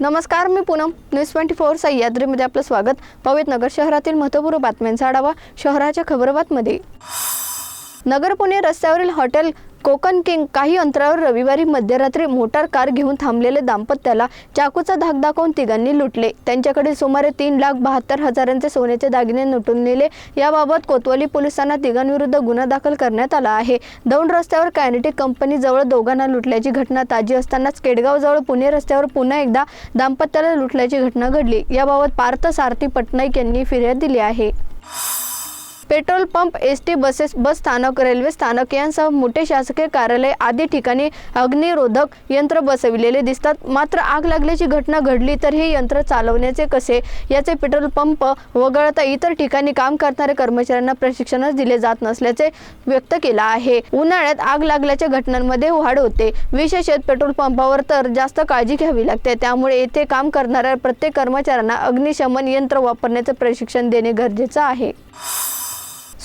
नमस्कार मी Poonam. News twenty four सह्याद्रीमध्ये आपलं स्वागत. पवित नगर शहरातील महत्त्वपूर्ण बातम्यांचा आढावा शहराच्या खबरबातमध्ये नगर पुणे रस्त्यावरील हॉटेल कोकण किंग काही अंतरावर रविवारी मध्यरात्री मोटार कार घेऊन थांबलेले दाम्पत्याला चाकूचा धाक दाखवून तिघांनी लुटले. त्यांच्याकडे सुमारे तीन लाख बहात्तर हजारांचे सोन्याचे दागिने लुटून नेले. याबाबत कोतवाली पोलिसांना तिघांविरुद्ध गुन्हा दाखल करण्यात आला आहे. दौंड रस्त्यावर कायनेटिक कंपनीजवळ दोघांना लुटल्याची घटना ताजी असतानाच केडगावजवळ पुणे रस्त्यावर पुन्हा एकदा दाम्पत्याला लुटल्याची घटना घडली. याबाबत पार्थ सारथी पटनाईक यांनी फिर्याद दिली आहे. Petrol pump S T buses bus स्थानक रेल्वे स्थानक यांसह मोठे शासकीय कार्यालय आदी ठिकाणी अग्निरोधक यंत्र बसविलेले दिसतात. मात्र आग लागल्याची घटना घडली तर हे यंत्र चालवण्याचे कसे? याचे पेट्रोल पंप वगळता इतर ठिकाणी काम करणाऱ्या कर्मचाऱ्यांना प्रशिक्षणच दिले जात नसल्याचे व्यक्त केला आहे. उन्हाळ्यात आग लागल्याच्या घटनांमध्ये वाढ होते. विशेषत पेट्रोल पंपावर तर जास्त काळजी घ्यावी लागते. त्यामुळे येथे काम करणाऱ्या प्रत्येक कर्मचाऱ्यांना अग्निशमन यंत्र वापरण्याचे प्रशिक्षण देणे गरजेचं आहे.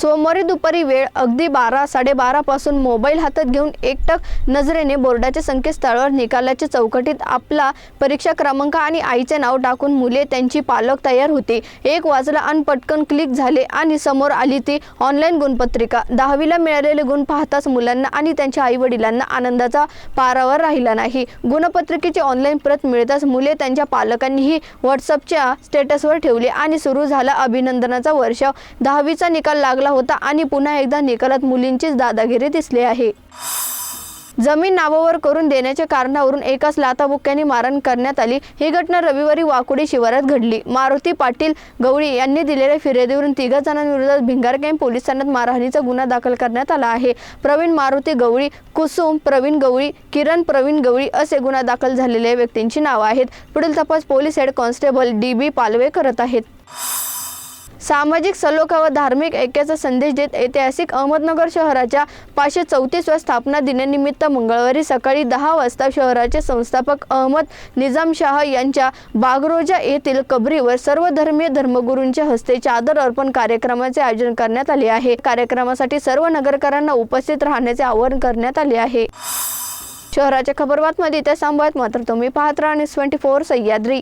सोमवारी दुपारी वेळ अगदी बारा साडेबारापासून मोबाईल हातात घेऊन एकटक नजरेने बोर्डाच्या संकेतस्थळावर निकालाच्या चौकटीत आपला परीक्षा क्रमांक आणि आईचे नाव टाकून मुले त्यांची पालक तयार होती. एक वाजला आणि पटकन क्लिक झाले आणि समोर आली ती ऑनलाईन गुणपत्रिका. दहावीला मिळालेले गुण पाहताच मुलांना आणि त्यांच्या आई वडिलांना आनंदाचा पारावर राहिला नाही. गुणपत्रिकेची ऑनलाईन प्रत मिळताच मुले त्यांच्या पालकांनीही व्हॉट्सअपच्या स्टेटसवर ठेवले आणि सुरू झाला अभिनंदनाचा वर्ष. दहावीचा निकाल लागला होता आणि पुन्हा एकदा निकालात मुलींचीच दादागिरी दिसली आहे. जमीन नावावर करून देण्याच्या कारणावरून एकाच लाथाबुक्क्याने मारहाण करण्यात आली. ही घटना रविवारी वाकुडी शिवारात घडली. मारुती पाटील गवळी यांनी दिलेल्या फिर्यादीवरून तिघा जणांविरोधात भिंगार कॅम्प पोलीस ठाण्यात मारहाणीचा गुन्हा दाखल करण्यात आला आहे. प्रवीण मारुती गवळी कुसुम प्रवीण गवळी किरण प्रवीण गवळी असे गुन्हा दाखल झालेल्या व्यक्तींची नावं आहेत. पुढील तपास police head constable D B Palve करत आहेत. सामाजिक सलोखा व धार्मिक ऐक्याचा संदेश देत ऐतिहासिक अहमदनगर शहराच्या पाचशे चौतीसव्या स्थापना दिनानिमित्त मंगळवारी सकाळी दहा वाजता शहराचे संस्थापक अहमद निजामशाह यांच्या बागरोजा येथील कबरीवर सर्व धर्मीय धर्मगुरूंच्या हस्ते चादर अर्पण कार्यक्रमाचे आयोजन करण्यात आले आहे. कार्यक्रमासाठी सर्व नगरकरांना उपस्थित राहण्याचे आवाहन करण्यात आले आहे. शहराच्या खबरबातमध्ये त्या सांभाळत मात्र तुम्ही पाहत राहा news twenty four Sahyadri.